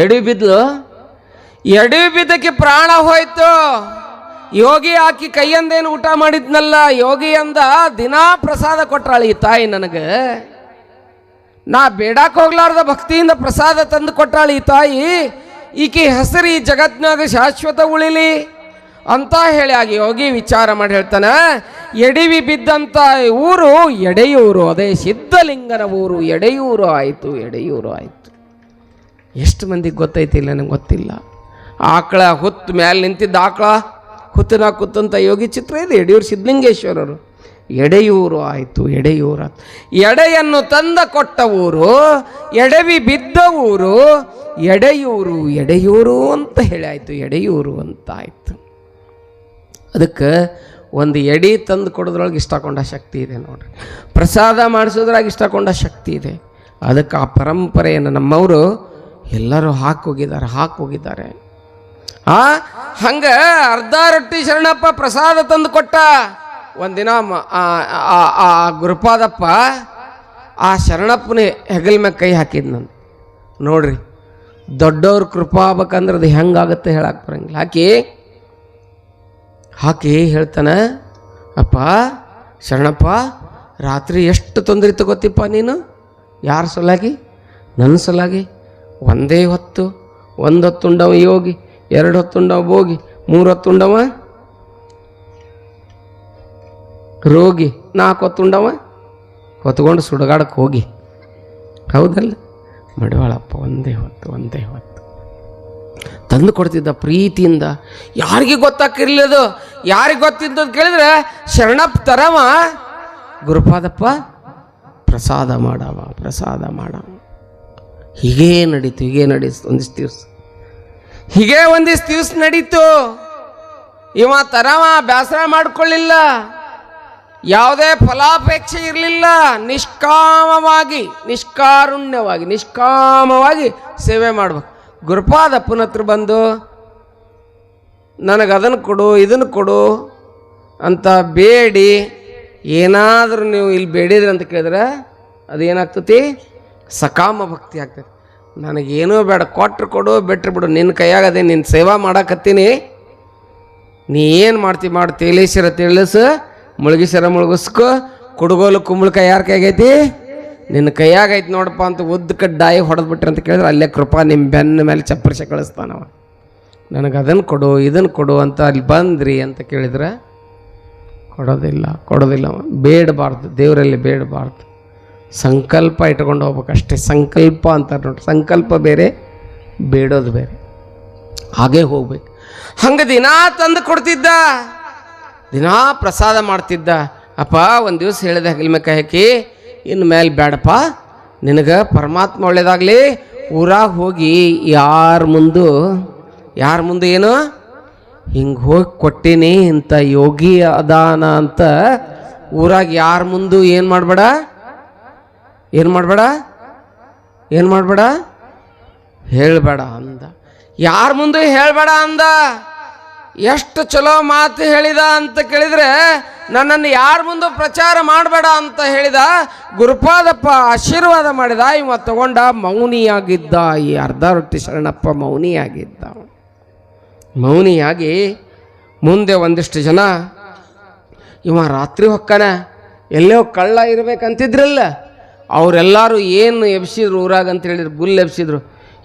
ಎಡಿ ಬಿದ್ಲು? ಎಡಿ ಬಿದ್ದಕ್ಕೆ ಪ್ರಾಣ ಹೋಯ್ತು. ಯೋಗಿ ಆಕಿ ಕೈಯಂದೇನು ಊಟ ಮಾಡಿದ್ನಲ್ಲ, ಯೋಗಿ ಅಂದ, ದಿನಾ ಪ್ರಸಾದ ಕೊಟ್ರಾಳ ಈ ತಾಯಿ ನನಗೆ. ನಾ ಬೇಡಕ್ಕೆ ಹೋಗ್ಲಾರ್ದ ಭಕ್ತಿಯಿಂದ ಪ್ರಸಾದ ತಂದು ಕೊಟ್ಟಾಳೆ ಈ ತಾಯಿ. ಈಕೆ ಹೆಸರು ಈ ಜಗತ್ನಾಗ ಶಾಶ್ವತ ಉಳಿಲಿ. ಅಂತ ಹೇಳಿ ಆಗಿ ಯೋಗಿ ವಿಚಾರ ಮಾಡಿ ಹೇಳ್ತಾನೆ, ಎಡಿವಿ ಬಿದ್ದಂಥ ಊರು ಎಡೆಯೂರು, ಅದೇ ಸಿದ್ಧಲಿಂಗನ ಊರು ಎಡೆಯೂರು ಆಯಿತು ಎಡೆಯೂರು ಆಯಿತು. ಎಷ್ಟು ಮಂದಿಗೆ ಗೊತ್ತೈತಿಲ್ಲ ನನಗೆ ಗೊತ್ತಿಲ್ಲ. ಆಕಳ ಹುತ್ತು ಮ್ಯಾಲೆ ನಿಂತಿದ್ದ ಆಕಳ, ಹುತ್ತಿನ ಕುತ್ತಂತ ಯೋಗಿ ಚಿತ್ರ ಇದೆ ಯಡಿಯೂರು ಸಿದ್ಧಲಿಂಗೇಶ್ವರರು. ಎಡೆಯೂರು ಆಯಿತು, ಎಡೆಯೂರ ಎಡೆಯನ್ನು ತಂದ ಕೊಟ್ಟ ಊರು, ಎಡವಿ ಬಿದ್ದ ಊರು, ಎಡೆಯೂರು ಎಡೆಯೂರು ಅಂತ ಹೇಳಾಯಿತು ಎಡೆಯೂರು ಅಂತ ಆಯಿತು. ಅದಕ್ಕೆ ಒಂದು ಎಡಿ ತಂದು ಕೊಡೋದ್ರೊಳಗೆ ಇಷ್ಟಕೊಂಡ ಶಕ್ತಿ ಇದೆ ನೋಡ್ರಿ. ಪ್ರಸಾದ ಮಾಡಿಸೋದ್ರಾಗ ಇಷ್ಟಕೊಂಡ ಶಕ್ತಿ ಇದೆ. ಅದಕ್ಕೆ ಆ ಪರಂಪರೆಯನ್ನು ನಮ್ಮವರು ಎಲ್ಲರೂ ಹಾಕೋಗಿದ್ದಾರೆ ಹಾಕೋಗಿದ್ದಾರೆ. ಆ, ಹಂಗೆ ಅರ್ಧ ರೊಟ್ಟಿ ಶರಣಪ್ಪ ಪ್ರಸಾದ ತಂದು ಕೊಟ್ಟ ಒಂದಿನ ಆ ಗುರುಪಾದಪ್ಪ ಆ ಶರಣಪ್ಪನ ಹೆಗಲ್ ಮ್ಯಾಗ ಕೈ ಹಾಕಿದ್ ನಾನು. ನೋಡ್ರಿ, ದೊಡ್ಡವ್ರ ಕೃಪಾ ಆಗ್ಬೇಕಂದ್ರೆ ಅದು ಹೆಂಗಾಗುತ್ತೆ ಹೇಳಕ್ಕೆ ಬರಂಗಿಲ್ಲ. ಹಾಕಿ ಹಾಕಿ ಹೇಳ್ತಾನೆ? ಅಪ್ಪ, ಶರಣಪ್ಪ, ರಾತ್ರಿ ಎಷ್ಟು ತೊಂದರೆ ತಗೋತಿಪ್ಪ ನೀನು? ಯಾರ ಸಲಾಗಿ? ನನ್ನ ಸಲಾಗಿ. ಒಂದೇ ಹೊತ್ತು, ಒಂದು ಹೊತ್ತುಂಡವ ಯೋಗಿ, ಎರಡು ಹೊತ್ತುಂಡವ ಭೋಗಿ, ಮೂರು ಹೊತ್ತುಂಡವ ರೋಗಿ, ನಾಲ್ಕು ಹೊತ್ತುಂಡವ ಹೊತ್ಕೊಂಡು ಸುಡಗಾಡಕ್ಕೆ ಹೋಗಿ. ಹೌದಲ್ಲ? ಮಡಿವಾಳಪ್ಪ, ಒಂದೇ ಹೊತ್ತು ಒಂದೇ ಹೊತ್ತು. ತಂದು ಕೊಡ್ತಿದ್ದ ಪ್ರೀತಿಯಿಂದ. ಯಾರಿಗೆ ಗೊತ್ತಾಕಿರ್ಲಿದು ಯಾರಿಗೆ ಅಂತ ಕೇಳಿದ್ರೆ, ಶರಣಪ್ಪ ತರವ, ಗುರುಪಾದಪ್ಪ, ಪ್ರಸಾದ ಮಾಡವ ಪ್ರಸಾದ ಮಾಡವ. ಹೀಗೇ ನಡೀತು ಹೀಗೇ ನಡೀತು, ಒಂದಿಷ್ಟು ದಿವಸ. ಹೀಗೆ ಒಂದಿಷ್ಟು ದಿವಸ ನಡೀತು. ಇವ ತರವ ಬೇಸರ ಮಾಡಿಕೊಳ್ಳಿಲ್ಲ. ಯಾವುದೇ ಫಲಾಪೇಕ್ಷೆ ಇರಲಿಲ್ಲ. ನಿಷ್ಕಾಮವಾಗಿ, ನಿಷ್ಕಾರುಣ್ಯವಾಗಿ, ನಿಷ್ಕಾಮವಾಗಿ ಸೇವೆ ಮಾಡ್ಬೇಕು. ಗುರುಪಾದಪ್ಪನ ಹತ್ರ ಬಂದು, ನನಗೆ ಅದನ್ನು ಕೊಡು ಇದನ್ನು ಕೊಡು ಅಂತ ಬೇಡಿ. ಏನಾದರೂ ನೀವು ಇಲ್ಲಿ ಬೇಡಿದ್ರಿ ಅಂತ ಕೇಳಿದ್ರೆ ಅದೇನಾಗ್ತತಿ? ಸಕಾಮ ಭಕ್ತಿ ಆಗ್ತದೆ ನನಗೇನೂ ಬೇಡ, ಕೊಟ್ರು ಕೊಡು, ಬೆಟ್ರು ಬಿಡು. ನಿನ್ನ ಕೈಯಾಗದೆ ಅದೇ ನಿನ್ನ ಸೇವಾ ಮಾಡಾಕತ್ತೀನಿ. ನೀ ಏನು ಮಾಡ್ತಿ ಮಾಡಿ, ತಿಳಿಸಿರ, ತಿಳಿಸು. ಮುಳುಗಿಸರ, ಮುಳುಗಿಸ್ಕೊ. ಕುಡುಗೋಲು, ಕುಂಬಳಕಾಯಿ ಯಾರ ಕೈಗೈತಿ ನಿನ್ನ ಕೈಯಾಗ ನೋಡಪ್ಪ ಅಂತ ಉದ್ದ ಕಡ್ಡಾಯಿ ಹೊಡೆದ್ಬಿಟ್ರಿ ಅಂತ ಕೇಳಿದ್ರೆ ಅಲ್ಲೇ ಕೃಪಾ ನಿಮ್ಮ ಬೆನ್ನ ಮೇಲೆ ಚಪ್ಪರ್ಸೆ ಕಳಿಸ್ತಾನವ ನನಗೆ ಅದನ್ನು ಕೊಡು ಇದನ್ನು ಕೊಡು ಅಂತ ಅಲ್ಲಿ ಬಂದ್ರಿ ಅಂತ ಕೇಳಿದ್ರೆ ಕೊಡೋದಿಲ್ಲ ಕೊಡೋದಿಲ್ಲ. ಬೇಡಬಾರ್ದು, ದೇವರಲ್ಲಿ ಬೇಡಬಾರ್ದು. ಸಂಕಲ್ಪ ಇಟ್ಕೊಂಡು ಹೋಗ್ಬೇಕಷ್ಟೇ ಸಂಕಲ್ಪ ಅಂತಾರೆ ನೋಡಿ ಸಂಕಲ್ಪ ಬೇರೆ, ಬೇಡೋದು ಬೇರೆ. ಹಾಗೇ ಹೋಗ್ಬೇಕು. ಹಂಗೆ ದಿನಾ ತಂದು ಕೊಡ್ತಿದ್ದ, ದಿನಾ ಪ್ರಸಾದ ಮಾಡ್ತಿದ್ದ. ಅಪ್ಪ, ಒಂದು ದಿವಸ ಹೇಳಿದೆ ಹಗಲ್ಮೇಕ ಹಾಕಿ. ಇನ್ನು ಮೇಲೆ ಬೇಡಪ್ಪ ನಿನಗೆ ಪರಮಾತ್ಮ ಒಳ್ಳೇದಾಗಲಿ. ಊರಾಗ ಹೋಗಿ ಯಾರ ಮುಂದು, ಯಾರ ಮುಂದೆ ಏನು? ಹಿಂಗೆ ಹೋಗಿ ಕೊಟ್ಟೀನಿ ಇಂಥ ಯೋಗಿ ಅದಾನ ಅಂತ. ಊರಾಗ ಯಾರ ಮುಂದೆ ಏನು ಮಾಡಬೇಡ? ಏನು ಮಾಡಬೇಡ? ಏನು ಮಾಡಬೇಡ? ಹೇಳಬೇಡ ಅಂದ. ಯಾರ ಮುಂದೆ ಹೇಳಬೇಡ ಅಂದ? ಎಷ್ಟು ಚಲೋ ಮಾತು ಹೇಳಿದ ಅಂತ ಕೇಳಿದ್ರೆ, ನನ್ನನ್ನು ಯಾರ ಮುಂದೆ ಪ್ರಚಾರ ಮಾಡಬೇಡ ಅಂತ ಹೇಳಿದ, ಗುರುಪಾದಪ್ಪ ಆಶೀರ್ವಾದ ಮಾಡಿದ, ಇವ ತಗೊಂಡ ಮೌನಿಯಾಗಿದ್ದ. ಈ ಅರ್ಧ ರೊಟ್ಟಿ ಶರಣಪ್ಪ ಮೌನಿಯಾಗಿದ್ದ. ಮೌನಿಯಾಗಿ ಮುಂದೆ ಒಂದಿಷ್ಟು ಜನ, ಇವ ರಾತ್ರಿ ಹೊಕ್ಕನ, ಎಲ್ಲೋ ಕಳ್ಳ ಇರಬೇಕಂತಿದ್ರಲ್ಲ, ಅವರೆಲ್ಲರೂ ಏನು ಎಬ್ಸಿದ್ರು ಊರಾಗ ಅಂತ ಹೇಳಿದ್ರು ಗುಲ್ ಎಬ್ಸಿದ್ರು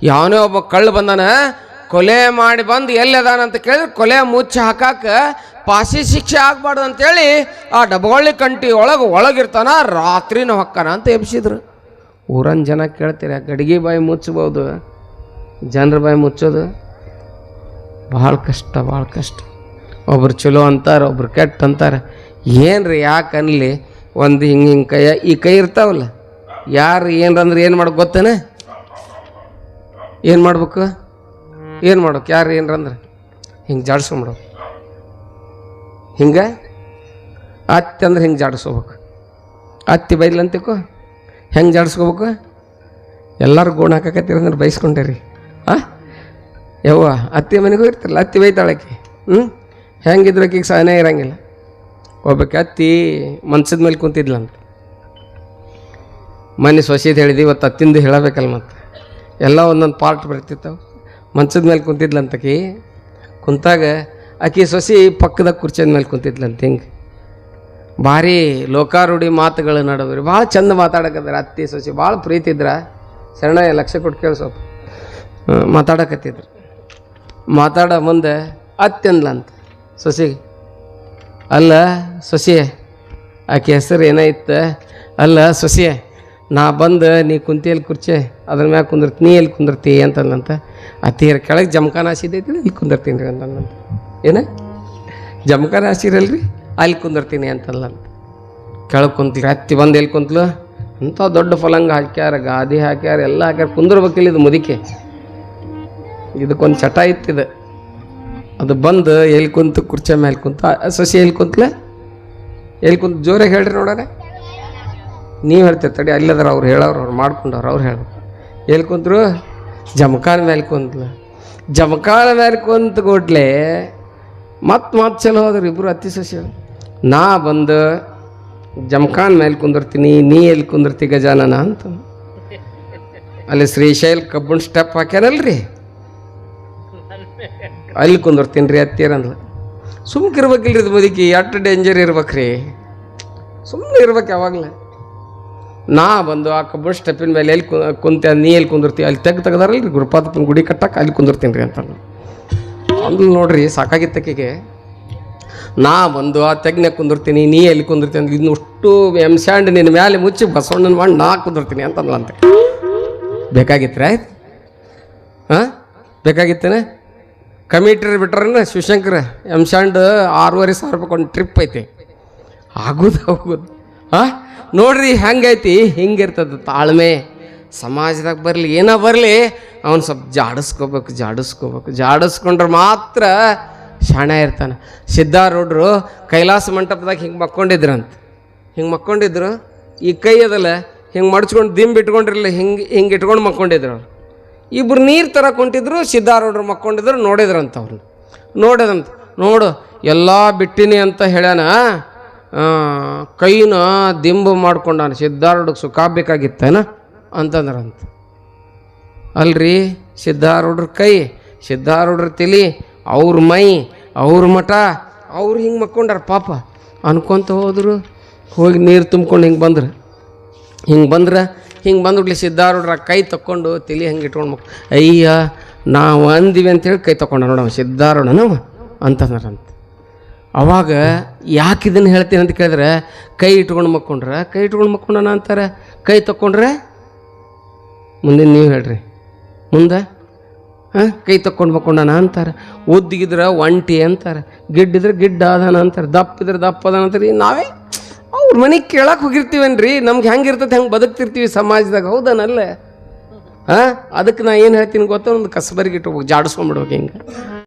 ಯಾವನೇ ಒಬ್ಬ ಕಳ್ಳ ಬಂದಾನ ಕೊಲೆ ಮಾಡಿ ಬಂದು ಎಲ್ಲದಾನಂತ ಕೇಳಿದ್ರೆ ಕೊಲೆ ಮುಚ್ಚಿ ಹಾಕಾಕ ಪಾಸಿ ಶಿಕ್ಷೆ ಆಗ್ಬಾರ್ದು ಅಂತೇಳಿ ಆ ಡಬಗೊಳ್ಳಿ ಕಂಟಿ ಒಳಗೆ ಒಳಗಿರ್ತಾನ, ರಾತ್ರಿನ ಹೊಕ್ಕನ ಅಂತ ಎಬ್ಸಿದ್ರು. ಊರನ್ ಜನ ಕೇಳ್ತೀರ, ಗಡಿಗೆ ಬಾಯಿ ಮುಚ್ಚಬಹುದು, ಜನರ ಬಾಯಿ ಮುಚ್ಚೋದು. ಭಾಳ ಕಷ್ಟ ಭಾಳ ಕಷ್ಟ. ಒಬ್ರು ಚಲೋ ಅಂತಾರೆ, ಒಬ್ರು ಕೆಟ್ಟ ಅಂತಾರೆ. ಏನು ರೀ ಯಾಕೆ ಅನ್ಲಿ? ಒಂದು ಹಿಂಗೆ ಹಿಂಗೆ ಕೈ, ಈ ಕೈ ಇರ್ತಾವಲ್ಲ, ಯಾರು ಏನಂದ್ರೆ ಏನು ಮಾಡೋಕೆ ಗೊತ್ತೇನೆ? ಏನು ಮಾಡ್ಬೇಕು? ಏನು ಮಾಡೋಕೆ? ಯಾರು ಏನರಂದ್ರೆ ಹಿಂಗೆ ಜಾಡ್ಸ್ಕೊಂಬಿಡ್ಬೇಕು ಹಿಂಗೆ? ಅತ್ತಿ ಅಂದ್ರೆ ಹಿಂಗೆ ಜಾಡಿಸ್ಕೋಬೇಕು. ಅತ್ತಿ ಬೈಲಂತಿಕ್ಕು ಹೆಂಗೆ ಜಾಡಿಸ್ಕೋಬೇಕು? ಎಲ್ಲರೂ ಗೋಣ ಹಾಕಕತ್ತೀರಂದ್ರೆ ಬೈಸ್ಕೊಂಡೇರಿ. ಆ? ಯವ್ವ, ಅತ್ತಿ ಮನೆಗೂ ಇರ್ತಿರಲ್ಲ ಅತ್ತಿ ಬೈತಾಳಕ್ಕೆ ಹ್ಞೂ ಹೆಂಗಿದ್ರೆ ಆಕಿಗೆ ಸಹನೆ ಇರಂಗಿಲ್ಲ. ಒಬ್ಬಕ್ಕೆ ಅತ್ತಿ ಮನ್ಸದ ಮೇಲೆ ಕುಂತಿದ್ಲಂತ. ಮನೆ ಸೊಸೆದು ಹೇಳಿದ್ವಿ ಇವತ್ತು ಅತ್ತಿಂದು ಹೇಳಬೇಕಲ್ಲ ಮತ್ತೆ. ಎಲ್ಲ ಒಂದೊಂದು ಪಾರ್ಟ್ ಬರ್ತಿತ್ತವು. ಮಂಚದ ಮೇಲೆ ಕುಂತಿದ್ಲಂತಕಿ ಕುಂತಾಗ ಆಕಿ ಸೊಸಿ ಪಕ್ಕದಾಗ ಕುರ್ಚಿದ ಮೇಲೆ ಕುಂತಿದ್ಲಂತ ಹಿಂಗೆ. ಭಾರಿ ಲೋಕಾರೂಢಿ ಮಾತುಗಳು ನಡವ್ರಿ ಭಾಳ ಚಂದ ಮಾತಾಡಕತ್ತಾರ ಅತ್ತಿ ಸೊಸಿ. ಭಾಳ ಪ್ರೀತಿ ಇದ್ರ. ಶರಣ, ಲಕ್ಷ ಕೊಟ್ಟು ಕೇಳಿ ಸ್ವಲ್ಪ. ಮಾತಾಡಕತ್ತಿದ್ರು. ಮಾತಾಡ ಮುಂದೆ ಅತ್ಯಂದ್ಲಂತ ಸೊಸಿ. ಅಲ್ಲ ಸೊಸೆ ಆಕೆ ಹೆಸರು ಏನಾಯ್ತು? ಅಲ್ಲ ಸೊಸೆ ನಾ ಬಂದು, ನೀ ಕುಂತಿಯಲ್ಲಿ ಕುರ್ಚೆ, ಅದ್ರ ಮ್ಯಾಗ ಕುಂದಿರ್ತೀನಿ ನೀ ಎಲ್ಲಿ ಕುಂದಿರ್ತಿ ಅಂತಂದಂತ. ಅತ್ತಿಯರ ಕೆಳಗೆ ಜಮಖಾನ ಹಾಸಿದೈತಿ ಇಲ್ಲಿ ಕುಂದಿರ್ತೀನಿ ರೀ ಅಂತಂದಂತ. ಏನ? ಜಮಖಾನ ಹಾಸಿರಲ್ರಿ? ಅಲ್ಲಿ ಕುಂದಿರ್ತೀನಿ ಅಂತಲ್ಲಂತ ಕೆಳಗೆ ಕುಂತ್ಲಿ ಹತ್ತಿ ಬಂದು ಎಲ್ಲಿ ಕುಂತ್ಲು? ಅಂಥ ದೊಡ್ಡ ಫಲಂಗ ಹಾಕ್ಯಾರ, ಗಾದಿ ಹಾಕ್ಯಾರ, ಎಲ್ಲ ಹಾಕ್ಯಾರ. ಕುಂದಿರ್ಬೇಕಿಲ್ಲ ಇದು ಮುದಿಕೆ. ಇದಕ್ಕೊಂದು ಚಟ ಇತ್ತಿದೆ ಅದು ಬಂದು ಎಲ್ಲಿ ಕುಂತು, ಕುರ್ಚೆ ಮೇಲೆ ಕುಂತು ಸೊಸೆ ಎಲ್ಲಿ ಕುಂತ್ಲೆ? ಎಲ್ಲಿ ಕುಂತು, ಜೋರಾಗಿ ಹೇಳ್ರಿ ನೋಡೋಣ. ನೀವು ಹೇಳ್ತೀರಿ ತಡಿ ಅಲ್ಲದ್ರ ಅವ್ರು ಹೇಳೋರು, ಅವ್ರು ಮಾಡ್ಕೊಂಡವ್ರು ಅವ್ರು ಹೇಳ್ಬೇಕು ಎಲ್ಲಿ ಕುಂತರು? ಜಮಖಾನ ಮೇಲೆ ಕುಂತ್ಲು. ಜಮಖಾನ ಮೇಲೆ ಕುಂತ ಕೂಡ್ಲೆ ಮತ್ತೆ ಮತ್ತೆ ಚಲೋ ಹೋದ್ರು ಇಬ್ಬರು ಅತ್ತಿ ಸಸಿ ನಾ ಬಂದು ಜಮಖಾನ್ ಮೇಲೆ ಕುಂದಿರ್ತೀನಿ, ನೀ ಎಲ್ಲಿ ಕುಂದಿರ್ತಿ ಗಜಾನನ ಅಂತ. ಅಲ್ಲಿ ಶ್ರೀಶೈಲ್ ಕಬ್ಬಣ ಸ್ಟೆಪ್ ಹಾಕ್ಯಾನಲ್ರಿ ಅಲ್ಲಿ ಕುಂದಿರ್ತೀನಿ ರೀ ಅತ್ತೀರಂದ್ಲ ಸುಮ್ಕಿರ್ಬೇಕಿಲ್ಲ ಇರ್ಬೇಕಿಲ್ರಿ ಇದು ಮುದುಕಿ ಎಷ್ಟು ಡೇಂಜರ್ ಇರ್ಬೇಕ್ರಿ. ಸುಮ್ಮನೆ ಇರ್ಬೇಕು ಯಾವಾಗಲೇ. ನಾ ಬಂದು ಆ ಕಬ್ಬು ಸ್ಟೆಪ್ಪಿನ ಮೇಲೆ ಎಲ್ಲಿ ಕುಂತ ನೀ ಎಲ್ಲಿ ಕುಂದಿರ್ತೀವಿ ಅಲ್ಲಿ ತೆಗ್ ತೆಗ್ದಾರಲ್ರಿ ಗುರುಪಾದಪ್ಪನ ಗುಡಿ ಕಟ್ಟಕ್ಕೆ ಅಲ್ಲಿ ಕುಂದಿರ್ತೀನಿ ರೀ ಅಂತ ಅಂದ್ಲು ನೋಡ್ರಿ ಸಾಕಾಗಿತ್ತಕ್ಕಿಗೆ. ನಾ ಬಂದು ಆ ತೆಗ್ನೆ ಕುಂದಿರ್ತೀನಿ, ನೀ ಎಲ್ಲಿ ಕುಂದಿರ್ತೀನಿ ಅಂದ್ರೆ ಇನ್ನಷ್ಟು ಅಷ್ಟು ಸ್ಯಾಂಡ್ ನಿನ್ನ ಮ್ಯಾಲೆ ಮುಚ್ಚಿ ಬಸವಣ್ಣನ ಮಾಡಿ ನಾ ಕುಂದಿರ್ತೀನಿ ಅಂತಂದ್ಲಂತೆ ರೀ ಆಯ್ತು? ಹಾಂ? ಬೇಕಾಗಿತ್ತೇನೆ? ಕಮಿಟ್ರಿ ಬಿಟ್ರನ್ನ ಶಿವಶಂಕರ ಸ್ಯಾಂಡ್ ಆರೂವರೆ ಸಾವಿರ ರೂಪಾಯಿ ಒಂದು ಟ್ರಿಪ್ ಐತಿ. ಆಗೋದು ಹೋಗುದು ಹಾಂ? ನೋಡ್ರಿ ಹೆಂಗೈತಿ, ಹಿಂಗಿರ್ತದ ತಾಳ್ಮೆ. ಸಮಾಜದಾಗ ಬರಲಿ, ಏನೋ ಬರಲಿ, ಅವನು ಸ್ವಲ್ಪ ಜಾಡಿಸ್ಕೋಬೇಕು ಜಾಡಿಸ್ಕೋಬೇಕು. ಜಾಡಿಸ್ಕೊಂಡ್ರೆ ಮಾತ್ರ ಶಾಣೆ ಇರ್ತಾನೆ. ಸಿದ್ಧಾರೂಢರು ಕೈಲಾಸ ಮಂಟಪದಾಗ ಹಿಂಗೆ ಮಕ್ಕೊಂಡಿದ್ರಂತ. ಹಿಂಗೆ ಮಕ್ಕೊಂಡಿದ್ರು, ಈ ಕೈ ಅದಲ್ಲ, ಹಿಂಗೆ ಮಡ್ಚ್ಕೊಂಡು ದಿಂಬ್ ಇಟ್ಕೊಂಡಿರಲಿಲ್ಲ ಹಿಂಗೆ ಹಿಂಗೆ ಇಟ್ಕೊಂಡು ಮಕ್ಕೊಂಡಿದ್ರು ಅವ್ರು. ಇಬ್ಬರು ನೀರು ಥರ ಕುಂಟಿದ್ರು ಸಿದ್ಧಾರೂಢರು ಮಕ್ಕೊಂಡಿದ್ರು, ನೋಡಿದ್ರಂತ ಅವ್ರನ್ನ ನೋಡಿದಂತ ನೋಡು, ಎಲ್ಲ ಬಿಟ್ಟಿನಿ ಅಂತ ಹೇಳ್ಯಾನ. ಕೈನ ದಿಂಬು ಮಾಡ್ಕೊಂಡಾನ, ಸಿದ್ಧಾರೂಢಕ್ಕೆ ಸುಖ ಬೇಕಾಗಿತ್ತೇನ? ಅಂತಂದ್ರಂತ. ಅಲ್ರಿ, ಸಿದ್ಧಾರೂಢ್ರ ಕೈ, ಸಿದ್ಧಾರೂಢ್ರ ತಲಿ ಅವ್ರ ಮೈ, ಅವ್ರ ಮಠ, ಅವ್ರು ಹಿಂಗೆ ಮಕ್ಕೊಂಡಾರ ಪಾಪ. ಅನ್ಕೊಂತ ಹೋದರು, ಹೋಗಿ ನೀರು ತುಂಬ್ಕೊಂಡು ಹಿಂಗೆ ಬಂದ್ರೆ. ಹಿಂಗೆ ಬಂದ್ರೆ, ಹಿಂಗೆ ಬಂದ್ಬಿಡ್ಲಿ ಸಿದ್ಧಾರೂಢ್ರ ಕೈ ತಕ್ಕೊಂಡು ತಲೆ ಹಂಗೆ ಇಟ್ಕೊಂಡು ಮಕ್ ಅಯ್ಯ, ನಾವು ಅಂದಿವಿ ಅಂತೇಳಿ ಕೈ ತಗೊಂಡ ನೋಡವ, ಸಿದ್ಧಾರೂಢನವ, ಅಂತಂದ್ರಂತ. ಅವಾಗ ಯಾಕೆ ಇದನ್ನು ಹೇಳ್ತೀನಿ ಅಂತ ಕೇಳಿದ್ರೆ, ಕೈ ಇಟ್ಕೊಂಡು ಮಕ್ಕೊಂಡ್ರೆ, ಕೈ ಇಟ್ಕೊಂಡು ಮಕ್ಕೊಂಡನ ಅಂತಾರೆ. ಕೈ ತಕ್ಕೊಂಡ್ರೆ ಮುಂದಿನ ನೀವು ಹೇಳ್ರಿ. ಮುಂದೆ? ಹಾಂ, ಕೈ ತಕ್ಕೊಂಡು ಮಕ್ಕೊಂಡನ ಅಂತಾರೆ. ಉದ್ದಿಗಿದ್ರೆ ಒಂಟಿ ಅಂತಾರೆ. ಗಿಡ್ಡಿದ್ರೆ ಗಿಡ್ಡ ಅದಾನ ಅಂತಾರೆ. ದಪ್ಪ ಇದ್ರೆ ದಪ್ಪ ಅದಾನ ಅಂತಾರೆ. ನಾವೇ ಅವ್ರ ಮನೆಗೆ ಕೇಳಕ್ಕೆ ಹೋಗಿರ್ತೀವೇನ್ರಿ? ನಮ್ಗೆ ಹೆಂಗೆ ಇರ್ತದೆ ಹೆಂಗೆ ಬದುಕ್ತಿರ್ತೀವಿ ಸಮಾಜದಾಗ? ಹೌದನಲ್ಲೇ? ಹಾಂ ಅದಕ್ಕೆ ನಾ ಏನು ಹೇಳ್ತೀನಿ ಗೊತ್ತಾ? ಒಂದು ಕಸಬರಿಗೆ ಇಟ್ಟು ಜಾಡಿಸ್ಕೊಂಡ್ಬಿಡ್ಬೇಕು ಹಿಂಗೆ.